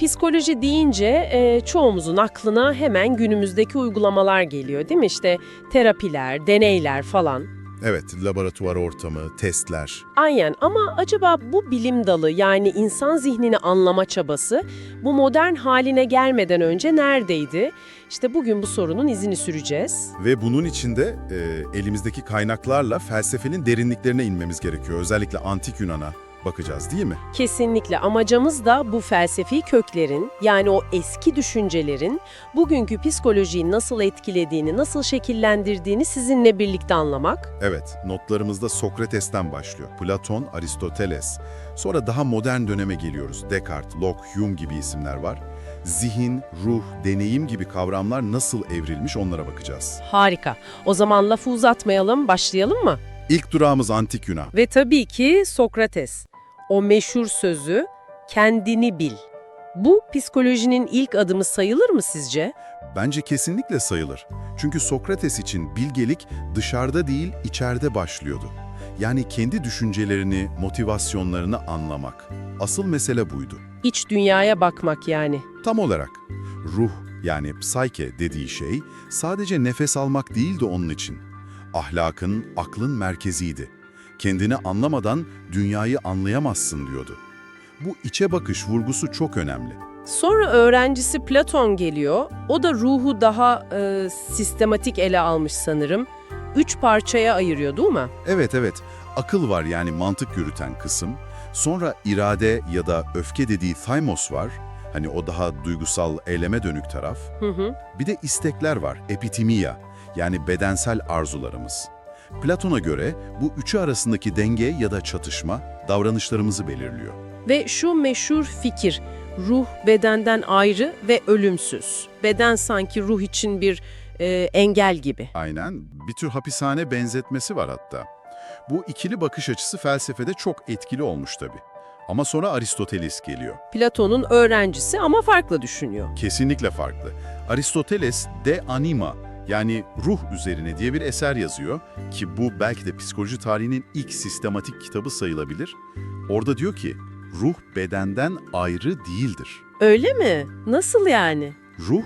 psikoloji deyince e, çoğumuzun aklına hemen günümüzdeki uygulamalar geliyor değil mi? İşte terapiler, deneyler falan. Evet, laboratuvar ortamı, testler. Aynen ama acaba bu bilim dalı yani insan zihnini anlama çabası bu modern haline gelmeden önce neredeydi? İşte bugün bu sorunun izini süreceğiz. Ve bunun içinde e, elimizdeki kaynaklarla felsefenin derinliklerine inmemiz gerekiyor. Özellikle antik Yunan'a bakacağız değil mi? Kesinlikle amacımız da bu felsefi köklerin yani o eski düşüncelerin bugünkü psikolojiyi nasıl etkilediğini, nasıl şekillendirdiğini sizinle birlikte anlamak. Evet, notlarımızda Sokrates'ten başlıyor. Platon, Aristoteles. Sonra daha modern döneme geliyoruz. Descartes, Locke, Hume gibi isimler var. Zihin, ruh, deneyim gibi kavramlar nasıl evrilmiş onlara bakacağız. Harika. O zaman lafı uzatmayalım, başlayalım mı? İlk durağımız Antik Yunan. Ve tabii ki Sokrates. O meşhur sözü kendini bil. Bu psikolojinin ilk adımı sayılır mı sizce? Bence kesinlikle sayılır. Çünkü Sokrates için bilgelik dışarıda değil, içeride başlıyordu. Yani kendi düşüncelerini, motivasyonlarını anlamak. Asıl mesele buydu. İç dünyaya bakmak yani. Tam olarak ruh yani psyche dediği şey sadece nefes almak değildi onun için. Ahlakın, aklın merkeziydi. Kendini anlamadan dünyayı anlayamazsın diyordu. Bu içe bakış vurgusu çok önemli. Sonra öğrencisi Platon geliyor. O da ruhu daha e, sistematik ele almış sanırım. Üç parçaya ayırıyor değil mi? Evet evet, akıl var yani mantık yürüten kısım. Sonra irade ya da öfke dediği thymos var. Hani o daha duygusal, eyleme dönük taraf. Hı hı. Bir de istekler var, epitimia yani bedensel arzularımız. Platon'a göre bu üçü arasındaki denge ya da çatışma davranışlarımızı belirliyor. Ve şu meşhur fikir, ruh bedenden ayrı ve ölümsüz. Beden sanki ruh için bir e, engel gibi. Aynen, bir tür hapishane benzetmesi var hatta. Bu ikili bakış açısı felsefede çok etkili olmuş tabii. Ama sonra Aristoteles geliyor. Platon'un öğrencisi ama farklı düşünüyor. Kesinlikle farklı. Aristoteles De Anima yani ruh üzerine diye bir eser yazıyor ki bu belki de psikoloji tarihinin ilk sistematik kitabı sayılabilir. Orada diyor ki ruh bedenden ayrı değildir. Öyle mi? Nasıl yani? Ruh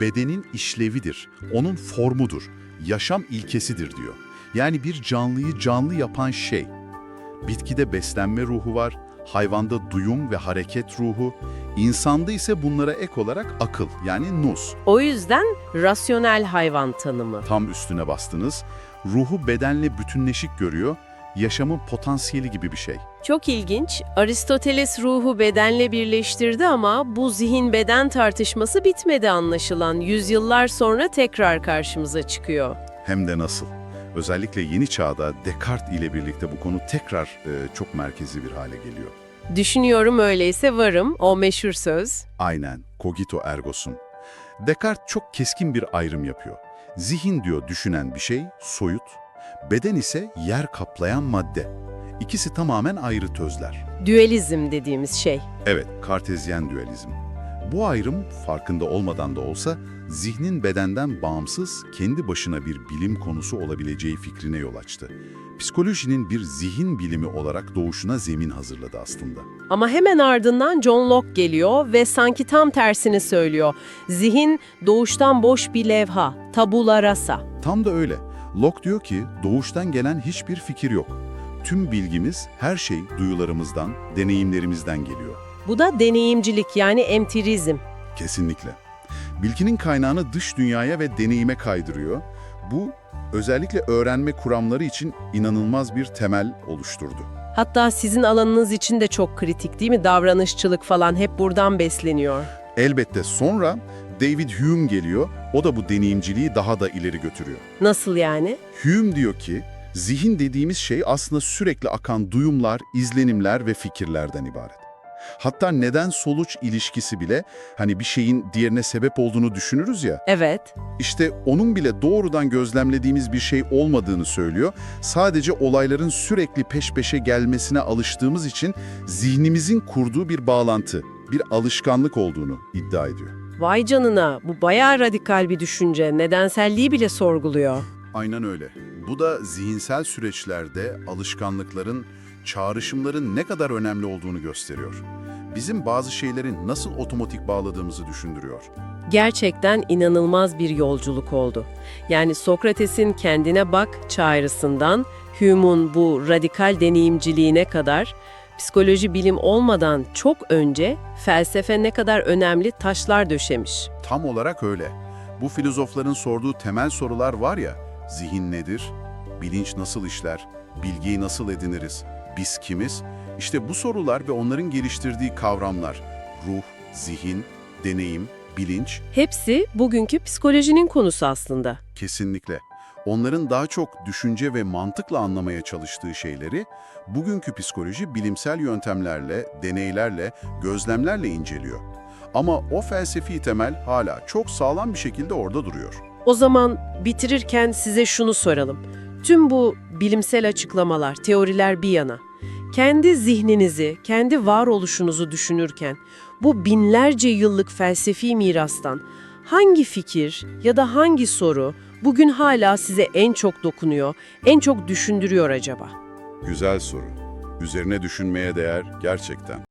bedenin işlevidir, onun formudur, yaşam ilkesidir diyor. Yani bir canlıyı canlı yapan şey. Bitkide beslenme ruhu var, hayvanda duyum ve hareket ruhu, insanda ise bunlara ek olarak akıl yani nus. O yüzden rasyonel hayvan tanımı. Tam üstüne bastınız. Ruhu bedenle bütünleşik görüyor, yaşamın potansiyeli gibi bir şey. Çok ilginç. Aristoteles ruhu bedenle birleştirdi ama bu zihin-beden tartışması bitmedi anlaşılan. Yüzyıllar sonra tekrar karşımıza çıkıyor. Hem de nasıl. Özellikle yeni çağda Descartes ile birlikte bu konu tekrar e, çok merkezi bir hale geliyor. Düşünüyorum öyleyse varım, o meşhur söz. Aynen, cogito ergo sum. Descartes çok keskin bir ayrım yapıyor. Zihin diyor düşünen bir şey, soyut. Beden ise yer kaplayan madde. İkisi tamamen ayrı tözler. Düelizm dediğimiz şey. Evet, kartezyen dualizm. Bu ayrım farkında olmadan da olsa zihnin bedenden bağımsız, kendi başına bir bilim konusu olabileceği fikrine yol açtı. Psikolojinin bir zihin bilimi olarak doğuşuna zemin hazırladı aslında. Ama hemen ardından John Locke geliyor ve sanki tam tersini söylüyor. Zihin doğuştan boş bir levha, tabula rasa. Tam da öyle. Locke diyor ki doğuştan gelen hiçbir fikir yok. Tüm bilgimiz, her şey duyularımızdan, deneyimlerimizden geliyor. Bu da deneyimcilik yani empirizm. Kesinlikle. Bilginin kaynağını dış dünyaya ve deneyime kaydırıyor. Bu özellikle öğrenme kuramları için inanılmaz bir temel oluşturdu. Hatta sizin alanınız için de çok kritik değil mi? Davranışçılık falan hep buradan besleniyor. Elbette sonra David Hume geliyor. O da bu deneyimciliği daha da ileri götürüyor. Nasıl yani? Hume diyor ki, zihin dediğimiz şey aslında sürekli akan duyumlar, izlenimler ve fikirlerden ibaret. Hatta neden-sonuç ilişkisi bile hani bir şeyin diğerine sebep olduğunu düşünürüz ya, Evet. işte onun bile doğrudan gözlemlediğimiz bir şey olmadığını söylüyor. Sadece olayların sürekli peş peşe gelmesine alıştığımız için zihnimizin kurduğu bir bağlantı, bir alışkanlık olduğunu iddia ediyor. Vay canına, bu bayağı radikal bir düşünce. Nedenselliği bile sorguluyor. Aynen öyle. Bu da zihinsel süreçlerde alışkanlıkların, çağrışımların ne kadar önemli olduğunu gösteriyor. bizim bazı şeyleri nasıl otomatik bağladığımızı düşündürüyor. Gerçekten inanılmaz bir yolculuk oldu. Yani Sokrates'in kendine bak çağrısından Hume'un bu radikal deneyimciliğine kadar psikoloji bilim olmadan çok önce felsefe ne kadar önemli taşlar döşemiş. Tam olarak öyle. Bu filozofların sorduğu temel sorular var ya, zihin nedir, bilinç nasıl işler, bilgiyi nasıl ediniriz, biz kimiz? İşte bu sorular ve onların geliştirdiği kavramlar, ruh, zihin, deneyim, bilinç, Hepsi bugünkü psikolojinin konusu aslında. kesinlikle. Onların daha çok düşünce ve mantıkla anlamaya çalıştığı şeyleri, bugünkü psikoloji bilimsel yöntemlerle, deneylerle, gözlemlerle inceliyor. Ama o felsefi temel hala çok sağlam bir şekilde orada duruyor. O zaman bitirirken size şunu soralım. Tüm bu bilimsel açıklamalar, teoriler bir yana, kendi zihninizi, kendi varoluşunuzu düşünürken bu binlerce yıllık felsefi mirastan hangi fikir ya da hangi soru bugün hala size en çok dokunuyor, en çok düşündürüyor acaba? Güzel soru. Üzerine düşünmeye değer gerçekten.